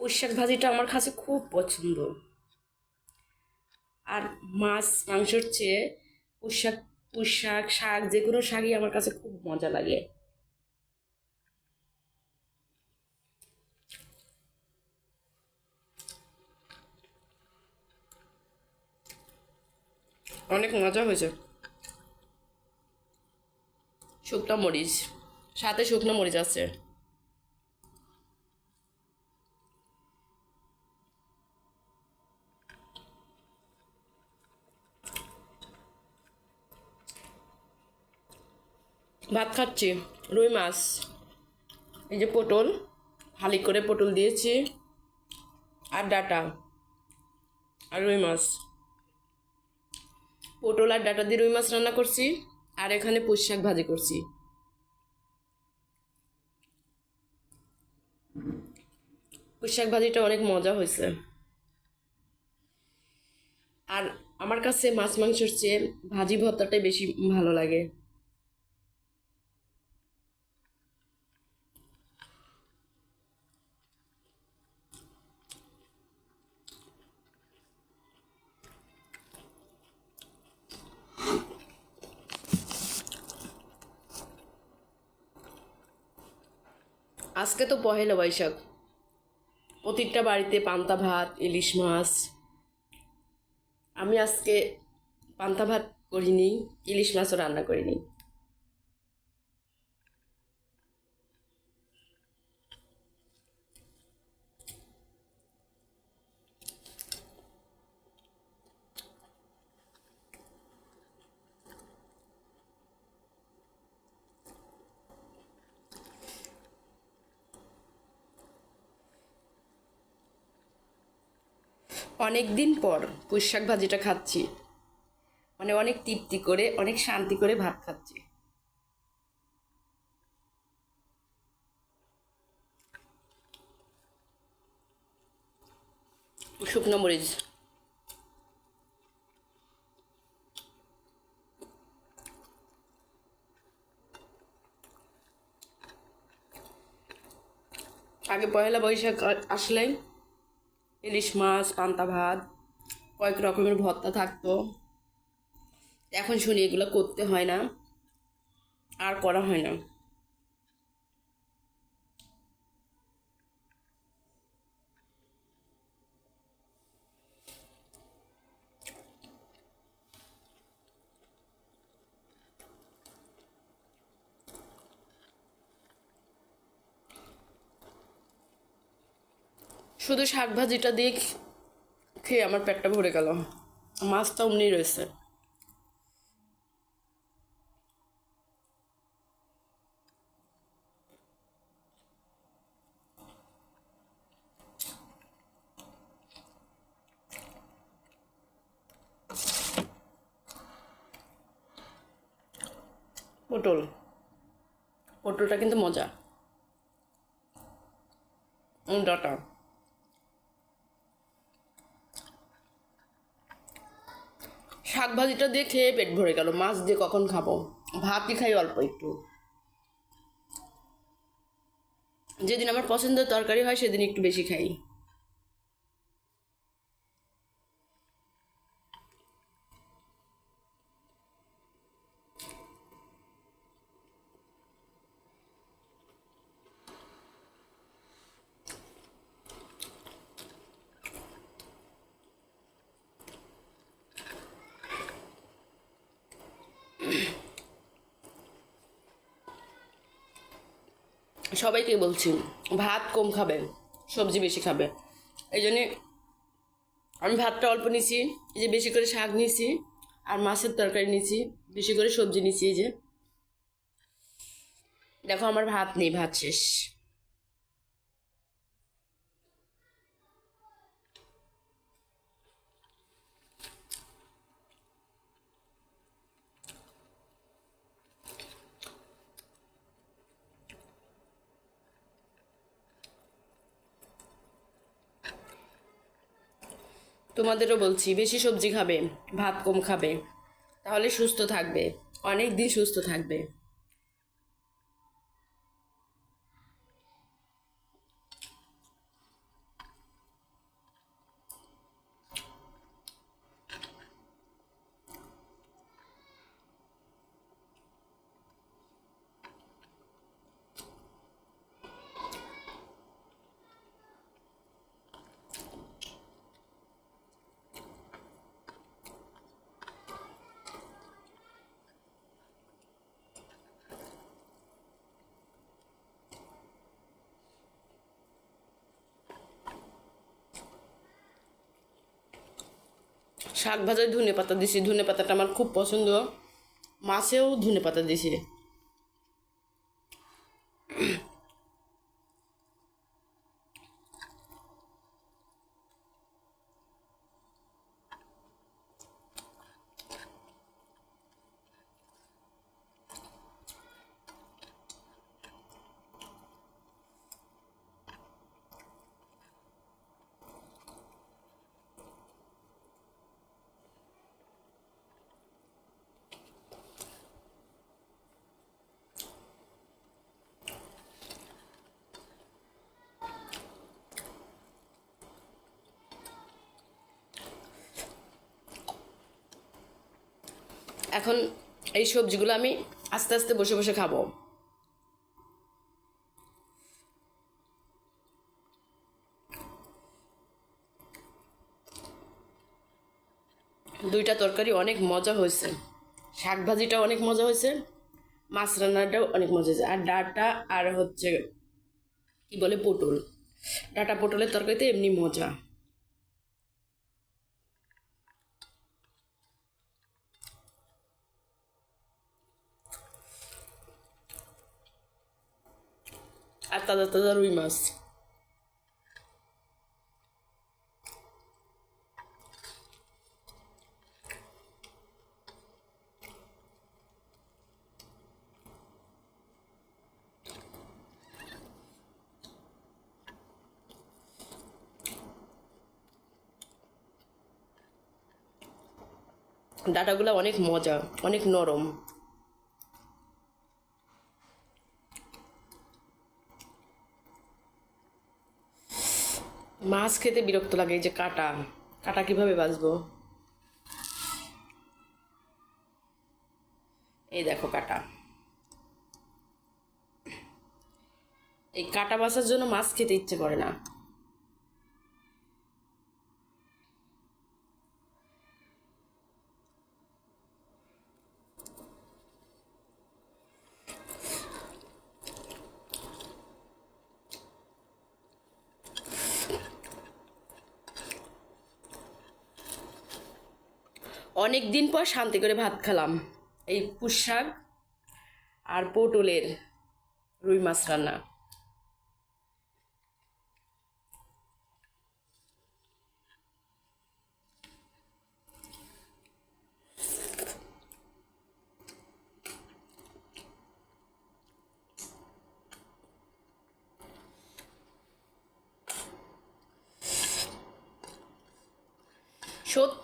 পুঁইশাক ভাজিটা আমার কাছে খুব পছন্দ। আর মাছ, মাংসর চেয়ে পুঁইশাক পুঁইশাক শাক যে কোনো শাকই আমার কাছে খুব মজা লাগে। অনেক মজা হয়েছে। শুকনো মরিচ, সাথে শুকনো মরিচ আছে। ভাত খাচ্ছি, রুই মাছ। এই যে পটল হালি করে পটল দিয়েছি। আর ডাটা, আর রুই মাছ। পটল আর ডাটা দিয়ে রুই মাছ রান্না করছি, আর এখানে পুঁই শাক ভাজি করছি। পুঁই শাক ভাজিটা অনেক মজা হয়েছে। আর আমার কাছে মাছ মাংসের চেয়ে ভাজি ভর্তাটাই বেশি ভালো লাগে। আজকে তো পহেলা বৈশাখ। প্রতিটা বাড়িতে পান্তা ভাত, ইলিশ মাছ। আমি আজকে পান্তা ভাত করিনি, ইলিশ মাছও রান্না করিনি। অনেক দিন পর পুঁই শাক ভাজিটা খাচ্ছি। মানে অনেক তৃপ্তি করে, অনেক শান্তি করে ভাত খাচ্ছি। শুকনো মরিচ। আগে পয়লা বৈশাখ আসলেই ইলিশ মাছ, পান্তা ভাত, কয়েক রকমের ভর্তা থাকতো। এখন শুনি এগুলো করতে হয় না, আর করা হয় না। শুধু শাক ভাজিটা দিয়ে খেয়ে আমার পেটটা ভরে গেল। মাছটা অমনি রয়েছে। পটল। পটলটা কিন্তু মজা। ডাটা। শাক ভাজিটা দিয়ে খেয়ে পেট ভরে গেল। মাছ দিয়ে কখন খাব? ভাতই খাই অল্প একটু। যেদিন আমার পছন্দের তরকারি হয়, সেদিন একটু বেশি খাই। সবাইকে বলছি, ভাত কম খাবে, সবজি বেশি খাবে। এই জন্যে আমি ভাতটা অল্প নিছি এই যে বেশি করে শাক নিছি আর মাছের তরকারি নিছি বেশি করে সবজি নিছি এই যে। দেখো আমার ভাত নেই, ভাত শেষ। তোমাদেরও বলছি, বেশি সবজি খাবে, ভাত কম খাবে। তাহলে সুস্থ থাকবে, অনেক দিন সুস্থ থাকবে। শাক ভাজায় ধনে পাতা দিছি। ধনে পাতাটা আমার খুব পছন্দ। মাছেও ধনে পাতা দিছি। এখন এই সবজিগুলো আমি আস্তে আস্তে বসে বসে খাব। দুইটা তরকারি অনেক মজা হয়েছে। শাক ভাজিটা অনেক মজা হয়েছে। মাছ রান্নাটাও অনেক মজা হয়েছে। আর ডাটা আর হচ্ছে কি বলে পটল। ডাটা পটলের তরকারিতে এমনি মজা। আর তাজা তাজা রুই মাছ ডাটাগুলো অনেক মজা অনেক নরম। মাছ খেতে বিরক্ত লাগে, এই যে কাটা। কাটা কীভাবে বাঁচবো? এই দেখো কাটা। এই কাটা বাসার জন্য মাছ খেতে ইচ্ছে করে না। অনেক দিন পর শান্তি করে ভাত খেলাম। এই পুষ শাক আর পটলের রুই মাছ রান্না।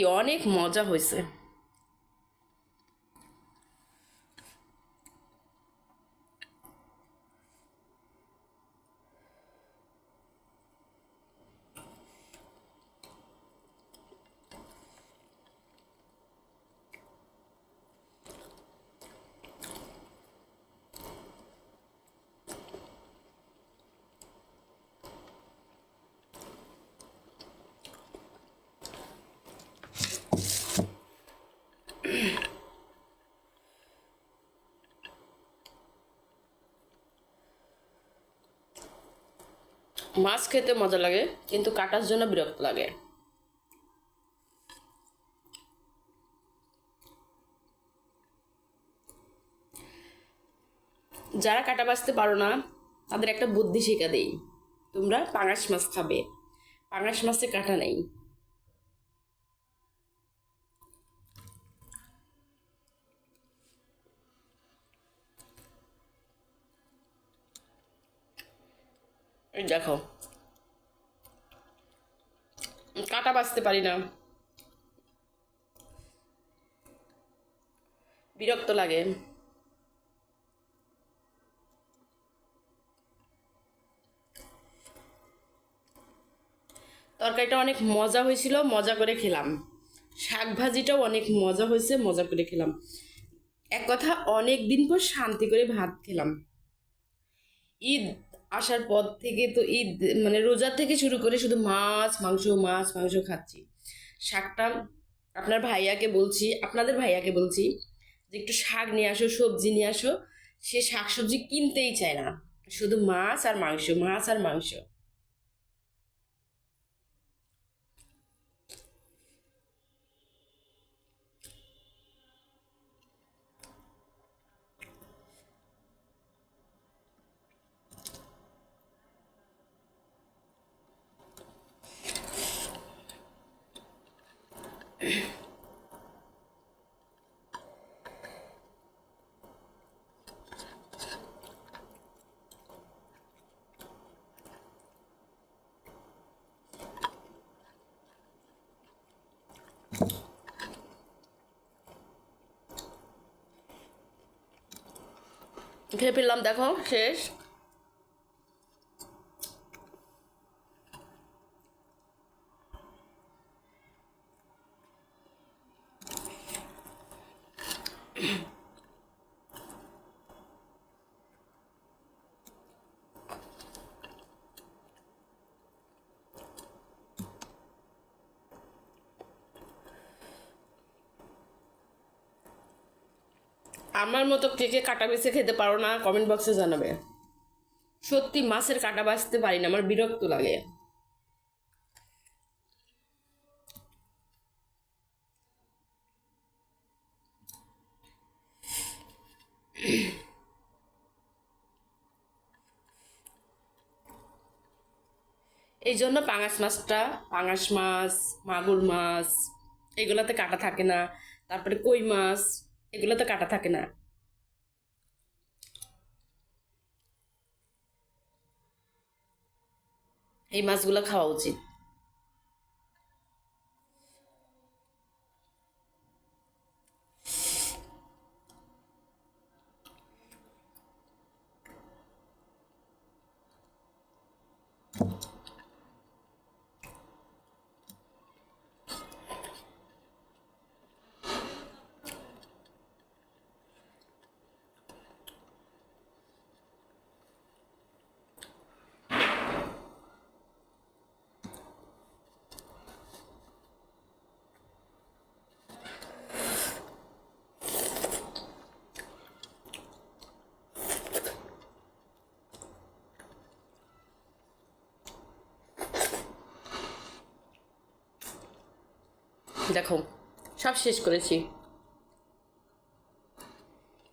সত্যি অনেক মজা হয়েছে। মাছ খেতে মজা লাগে, কিন্তু কাটার জন্য বিরক্ত লাগে। যারা কাটা বাঁচতে পারো না, তাদের একটা বুদ্ধি শেখা দেই। তোমরা পাঙাশ মাছ খাবে। পাঙাশ মাছে কাটা নেই। দেখো। কাটা বাঁচতে পারি না। বিরক্ত লাগে। তরকারিটা অনেক মজা হয়েছিল, মজা করে খেলাম। শাক ভাজিটাও অনেক মজা হয়েছে, মজা করে খেলাম। এক কথা, অনেক দিন পর শান্তি করে ভাত খেলাম। ঈদ আসার পর থেকে তো ঈদ মানে রোজার থেকে শুরু করে শুধু মাছ, মাংস মাছ, মাংস খাচ্ছি। শাকটা আপনার ভাইয়াকে বলছি, আপনাদের ভাইয়াকে বলছি যে একটু শাক নিয়ে আসো, সবজি নিয়ে আসো। সে শাক সবজি কিনতেই চায় না। শুধু মাছ আর মাংস, মাছ আর মাংস। খেয়ে ফেললাম দেখো শেষ আমার মতো কে কে কাটা বেছে খেতে পারো না কমেন্ট বক্সে জানাবে। সত্যি মাছের কাটা বাঁচতে পারি না, আমার বিরক্ত লাগে। এই জন্য পাঙাশ মাছটা, পাঙাশ মাছ, মাগুর মাছ, এগুলাতে কাটা থাকে না। তারপরে কই মাছ এগুলোতে কাটা থাকে না। এই মাছগুলো খাওয়া উচিত। দেখো সব শেষ করেছি।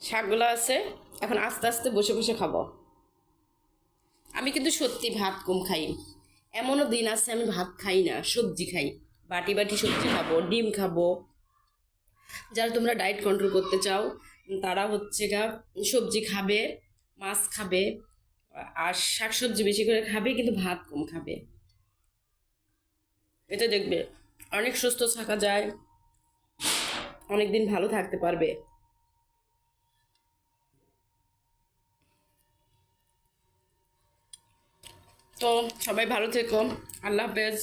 শাকগুলো আছে, এখন আস্তে আস্তে বসে বসে খাব। আমি কিন্তু সত্যি ভাত কম খাই। এমনও দিন আছে আমি ভাত খাই না, সবজি খাই। বাটি বাটি সবজি খাব, ডিম খাব। যারা তোমরা ডায়েট কন্ট্রোল করতে চাও, তারা হচ্ছে গা সবজি খাবে, মাছ খাবে, আর শাক সবজি বেশি করে খাবে, কিন্তু ভাত কম খাবে। এটা দেখবে। অনেক সুস্থ থাকা যায়। অনেক দিন ভালো থাকতে পারবে। তো সবাই ভালো থেকো। আল্লাহ হাফেজ।